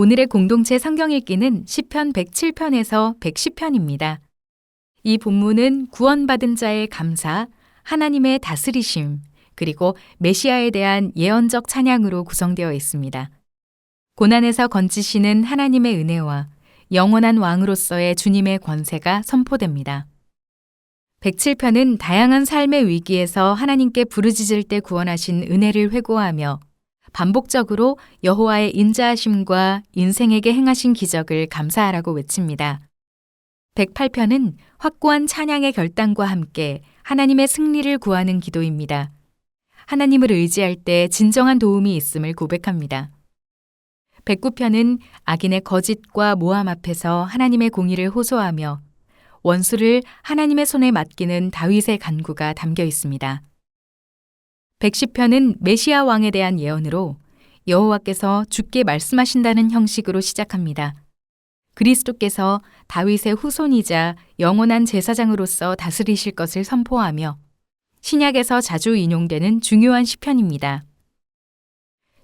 오늘의 공동체 성경 읽기는 시편 107편에서 110편입니다. 이 본문은 구원받은 자의 감사, 하나님의 다스리심, 그리고 메시아에 대한 예언적 찬양으로 구성되어 있습니다. 고난에서 건지시는 하나님의 은혜와 영원한 왕으로서의 주님의 권세가 선포됩니다. 107편은 다양한 삶의 위기에서 하나님께 부르짖을 때 구원하신 은혜를 회고하며 반복적으로 여호와의 인자하심과 인생에게 행하신 기적을 감사하라고 외칩니다. 108편은 확고한 찬양의 결단과 함께 하나님의 승리를 구하는 기도입니다. 하나님을 의지할 때 진정한 도움이 있음을 고백합니다. 109편은 악인의 거짓과 모함 앞에서 하나님의 공의를 호소하며 원수를 하나님의 손에 맡기는 다윗의 간구가 담겨 있습니다. 110편은 메시아 왕에 대한 예언으로 여호와께서 주께 말씀하신다는 형식으로 시작합니다. 그리스도께서 다윗의 후손이자 영원한 제사장으로서 다스리실 것을 선포하며 신약에서 자주 인용되는 중요한 시편입니다.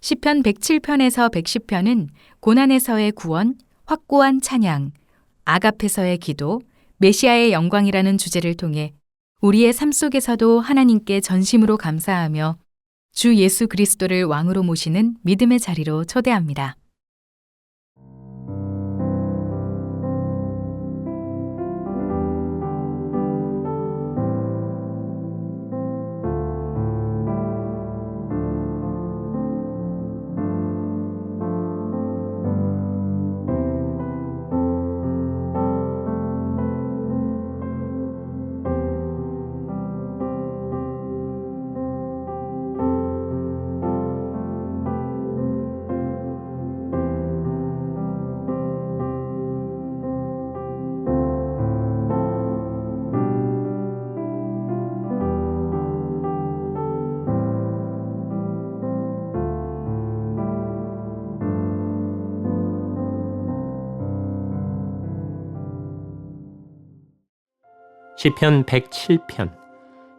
시편 107편에서 110편은 고난에서의 구원, 확고한 찬양, 악 앞에서의 기도, 메시아의 영광이라는 주제를 통해 우리의 삶 속에서도 하나님께 전심으로 감사하며 주 예수 그리스도를 왕으로 모시는 믿음의 자리로 초대합니다. 시편 107편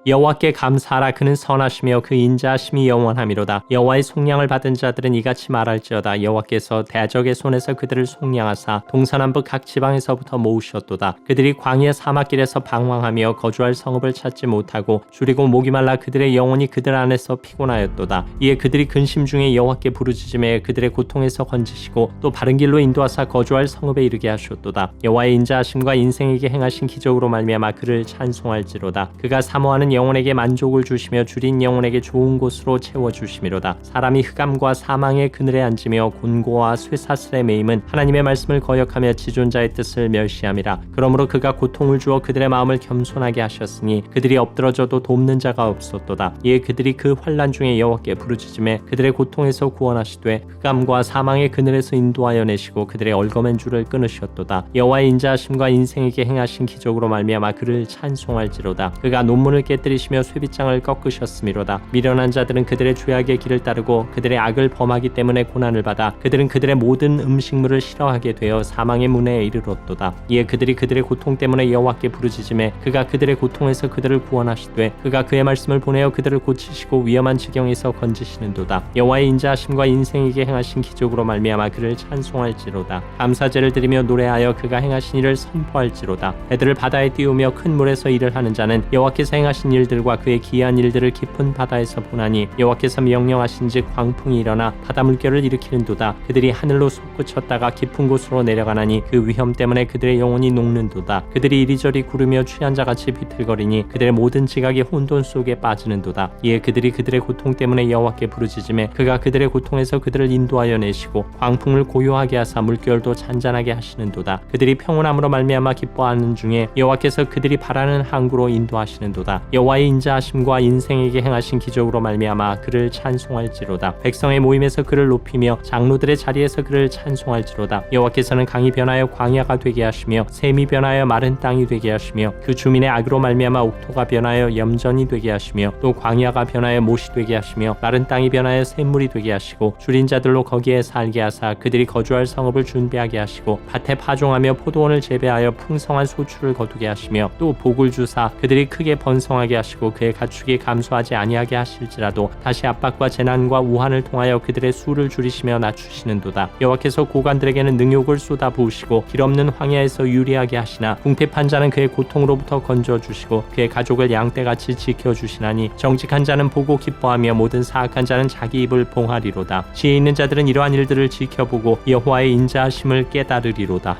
여호와께 감사하라. 그는 선하시며 그 인자하심이 영원하미로다. 여호와의 속량을 받은 자들은 이같이 말할지어다. 여호와께서 대적의 손에서 그들을 속량하사 동서남북 각 지방에서부터 모으셨도다. 그들이 광야 사막길에서 방황하며 거주할 성읍을 찾지 못하고 줄이고 목이 말라 그들의 영혼이 그들 안에서 피곤하였도다. 이에 그들이 근심 중에 여호와께 부르짖음에 그들의 고통에서 건지시고 또 바른 길로 인도하사 거주할 성읍에 이르게 하셨도다. 여호와의 인자하심과 인생에게 행하신 기적으로 말미암아 그를 찬송할지로다. 그가 사모하는 영혼에게 만족을 주시며 줄인 영혼에게 좋은 곳으로 채워 주심이로다. 사람이 흑암과 사망의 그늘에 앉으며 곤고와 쇠사슬에 매임은 하나님의 말씀을 거역하며 지존자의 뜻을 멸시함이라. 그러므로 그가 고통을 주어 그들의 마음을 겸손하게 하셨으니 그들이 엎드러져도 돕는 자가 없었도다. 이에 그들이 그 환란 중에 여호와께 부르짖음에 그들의 고통에서 구원하시되 흑암과 사망의 그늘에서 인도하여 내시고 그들의 얼거맨 줄을 끊으셨도다. 여호와의 인자하심과 인생에게 행하신 기적으로 말미암아 그를 찬송할지로다. 그가 논문을 깨 깨뜨리시며 쇠빗장을 꺾으셨음이로다. 미련한 자들은 그들의 죄악의 길을 따르고 그들의 악을 범하기 때문에 고난을 받아 그들은 그들의 모든 음식물을 싫어하게 되어 사망의 문에 이르렀도다. 이에 그들이 그들의 고통 때문에 여호와께 부르짖음에 그가 그들의 고통에서 그들을 구원하시되 그가 그의 말씀을 보내어 그들을 고치시고 위험한 지경에서 건지시는도다. 여호와의 인자하심과 인생에게 행하신 기적으로 말미암아 그를 찬송할지로다. 감사제를 드리며 노래하여 그가 행하신 일을 선포할지로다. 애들을 바다에 띄우며 큰 물에서 일을 하는 자는 여호와께서 행하신 일들과 그의 기이한 일들을 깊은 바다에서 보나니 여호와께서 명령하신즉 광풍이 일어나 바다 물결을 일으키는도다. 그들이 하늘로 솟구쳤다가 깊은 곳으로 내려가나니 그 위험 때문에 그들의 영혼이 녹는도다. 그들이 이리저리 구르며 취한 자같이 비틀거리니 그들의 모든 지각이 혼돈 속에 빠지는도다. 이에 그들이 그들의 고통 때문에 여호와께 부르짖음에 그가 그들의 고통에서 그들을 인도하여 내시고 광풍을 고요하게 하사 물결도 잔잔하게 하시는도다. 그들이 평온함으로 말미암아 기뻐하는 중에 여호와께서 그들이 바라는 항구로 인도하시는도다 여호와의 인자하심과 인생에게 행하신 기적으로 말미암아 그를 찬송할지로다. 백성의 모임에서 그를 높이며 장로들의 자리에서 그를 찬송할지로다. 여호와께서는 강이 변하여 광야가 되게 하시며 샘이 변하여 마른 땅이 되게 하시며 그 주민의 악으로 말미암아 옥토가 변하여 염전이 되게 하시며 또 광야가 변하여 못이 되게 하시며 마른 땅이 변하여 샘물이 되게 하시고 줄인 자들로 거기에 살게 하사 그들이 거주할 성읍을 준비하게 하시고 밭에 파종하며 포도원을 재배하여 풍성한 소출을 거두게 하시며 또 복을 주사 그들이 크게 번성하게 풍성하게 하시고 그의 가축이 감소하지 아니하게 하실지라도 다시 압박과 재난과 우한을 통하여 그들의 수를 줄이시며 낮추시는도다. 여호와께서 고관들에게는 능욕을 쏟아 부으시고 길 없는 황야에서 유리하게 하시나 궁핍한 자는 그의 고통으로부터 건져 주시고 그의 가족을 양떼같이 지켜 주시나니 정직한 자는 보고 기뻐하며 모든 사악한 자는 자기 입을 봉하리로다. 지혜 있는 자들은 이러한 일들을 지켜보고 여호와의 인자하심을 깨달으리로다.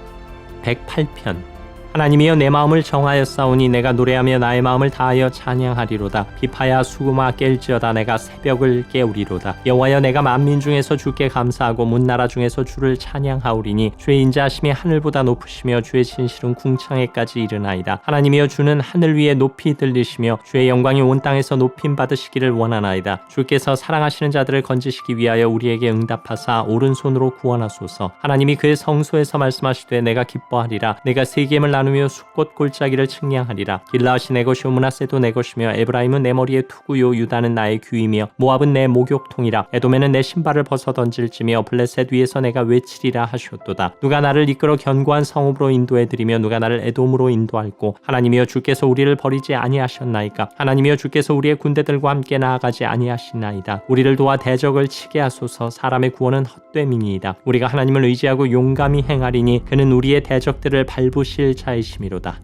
108편 하나님이여 내 마음을 정하였사오니 내가 노래하며 나의 마음을 다하여 찬양하리로다. 비파야 수구마 깰지어다. 내가 새벽을 깨우리로다. 여호와여 내가 만민 중에서 주께 감사하고 문나라 중에서 주를 찬양하오리니 주의 인자하심이 하늘보다 높으시며 주의 진실은 궁창에까지 이르나이다. 하나님이여 주는 하늘 위에 높이 들리시며 주의 영광이 온 땅에서 높임 받으시기를 원하나이다. 주께서 사랑하시는 자들을 건지시기 위하여 우리에게 응답하사 오른손으로 구원하소서. 하나님이 그의 성소에서 말씀하시되 내가 기뻐하리라. 내가 세겜을 나누 며 숫꽃 골짜기를 측량하리라. 길라앗이 내 것이요 문하세도 내 것이며 에브라임은 내 머리에 투구요 유다는 나의 귀이며 모압은 내 목욕통이라. 에돔에는 내 신발을 벗어 던질지며 블레셋 위에서 내가 외치리라 하셨도다. 누가 나를 이끌어 견고한 성읍으로 인도해 드리며 누가 나를 에돔으로 인도할고 하나님이여 주께서 우리를 버리지 아니하셨나이까? 하나님이여 주께서 우리의 군대들과 함께 나아가지 아니하시나이다. 우리를 도와 대적을 치게 하소서. 사람의 구원은 헛됨이니이다. 우리가 하나님을 의지하고 용감히 행하리니 그는 우리의 대적들을 밟으실 자 이심이로다.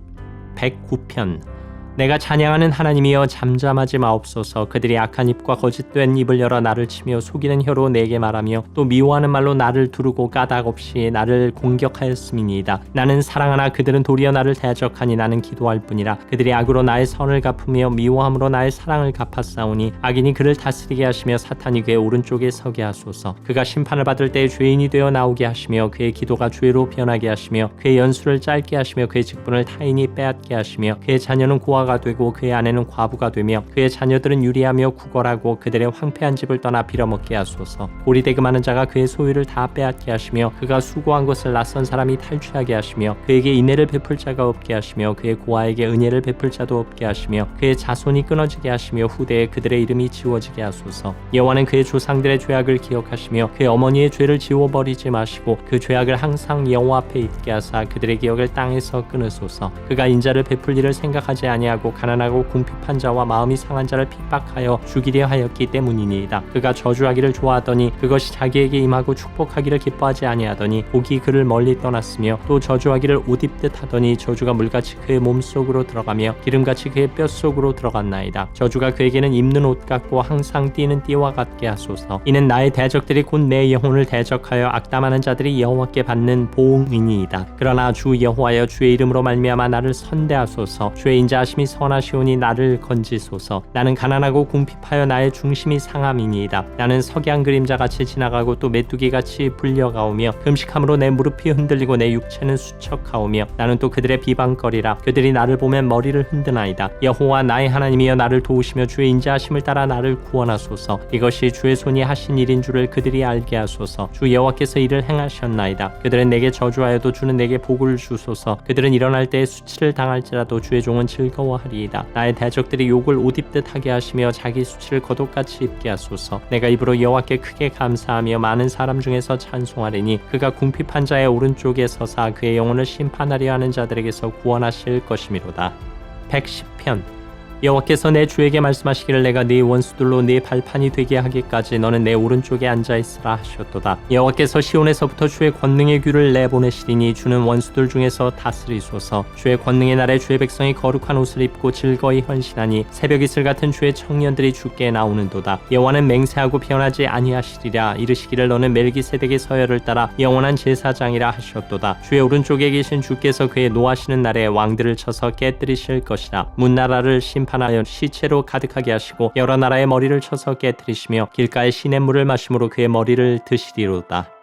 109편 내가 찬양하는 하나님이여 잠잠하지 마옵소서. 그들이 악한 입과 거짓된 입을 열어 나를 치며 속이는 혀로 내게 말하며 또 미워하는 말로 나를 두르고 까닭 없이 나를 공격하였음이니이다. 나는 사랑하나 그들은 도리어 나를 대적하니 나는 기도할 뿐이라. 그들이 악으로 나의 선을 갚으며 미워함으로 나의 사랑을 갚았사오니 악인이 그를 다스리게 하시며 사탄이 그의 오른쪽에 서게 하소서. 그가 심판을 받을 때에 죄인이 되어 나오게 하시며 그의 기도가 죄로 변하게 하시며 그의 연수를 짧게 하시며 그의 직분을 타인이 빼앗게 하시며 그의 자녀는 고아 가 되고 그의 아내는 과부가 되며 그의 자녀들은 유리하며 구걸하고 그들의 황폐한 집을 떠나 빌어먹게 하소서. 고리대금하는 자가 그의 소유를 다 빼앗게 하시며 그가 수고한 것을 낯선 사람이 탈취하게 하시며 그에게 인애를 베풀 자가 없게 하시며 그의 고아에게 은혜를 베풀 자도 없게 하시며 그의 자손이 끊어지게 하시며 후대에 그들의 이름이 지워지게 하소서. 여호와는 그의 조상들의 죄악을 기억하시며 그의 어머니의 죄를 지워버리지 마시고 그 죄악을 항상 여호와 앞에 있게 하사 그들의 기억을 땅에서 끊으소서. 그가 인자를 베풀 일을 생각하지 아니하 고 가난하고 궁핍한 자와 마음이 상한 자를 핍박하여 죽이려 하였기 때문이니이다. 그가 저주하기를 좋아하더니 그것이 자기에게 임하고 축복하기를 기뻐하지 아니하더니 복이 그를 멀리 떠났으며 또 저주하기를 옷 입듯 하더니 저주가 물같이 그의 몸속으로 들어가며 기름같이 그의 뼛속으로 들어갔나이다. 저주가 그에게는 입는 옷 같고 항상 뛰는 띠와 같게 하소서. 이는 나의 대적들이 곧 내 영혼을 대적하여 악담하는 자들이 여호와께 받는 보응이니이다. 그러나 주 여호와여 주의 이름으로 말미암아 나를 선대하소서. 주의 인자하심이 선하시오니 나를 건지소서. 나는 가난하고 궁핍하여 나의 중심이 상함이니이다. 나는 석양 그림자 같이 지나가고 또 메뚜기 같이 불려가오며 금식함으로 내 무릎이 흔들리고 내 육체는 수척하오며 나는 또 그들의 비방거리라. 그들이 나를 보면 머리를 흔드나이다. 여호와 나의 하나님이여 나를 도우시며 주의 인자하심을 따라 나를 구원하소서. 이것이 주의 손이 하신 일인 줄을 그들이 알게 하소서. 주 여호와께서 이를 행하셨나이다. 그들은 내게 저주하여도 주는 내게 복을 주소서. 그들은 일어날 때에 수치를 당할지라도 주의 종은 즐거워 하리이다. 나의 대적들이 욕을 옷 입듯 하게 하시며 자기 수치를 겉옷같이 입게 하소서. 내가 입으로 여호와께 크게 감사하며 많은 사람 중에서 찬송하리니 그가 궁핍한 자의 오른쪽에 서사 그의 영혼을 심판하려 하는 자들에게서 구원하실 것이미로다. 110편 여호와께서 내 주에게 말씀하시기를 내가 네 원수들로 네 발판이 되게 하기까지 너는 내 오른쪽에 앉아 있으라 하셨도다. 여호와께서 시온에서부터 주의 권능의 귀를 내보내시리니 주는 원수들 중에서 다스리소서. 주의 권능의 날에 주의 백성이 거룩한 옷을 입고 즐거이 헌신하니 새벽 이슬 같은 주의 청년들이 주께 나오는도다. 여호와는 맹세하고 변하지 아니하시리라 이르시기를 너는 멜기세덱의 서열을 따라 영원한 제사장이라 하셨도다. 주의 오른쪽에 계신 주께서 그의 노하시는 날에 왕들을 쳐서 깨뜨리실 것이라 문나라를 심판하여 시체로 가득하게 하시고 여러 나라의 머리를 쳐서 깨뜨리시며 길가의 시냇물을 마심으로 그의 머리를 드시리로다.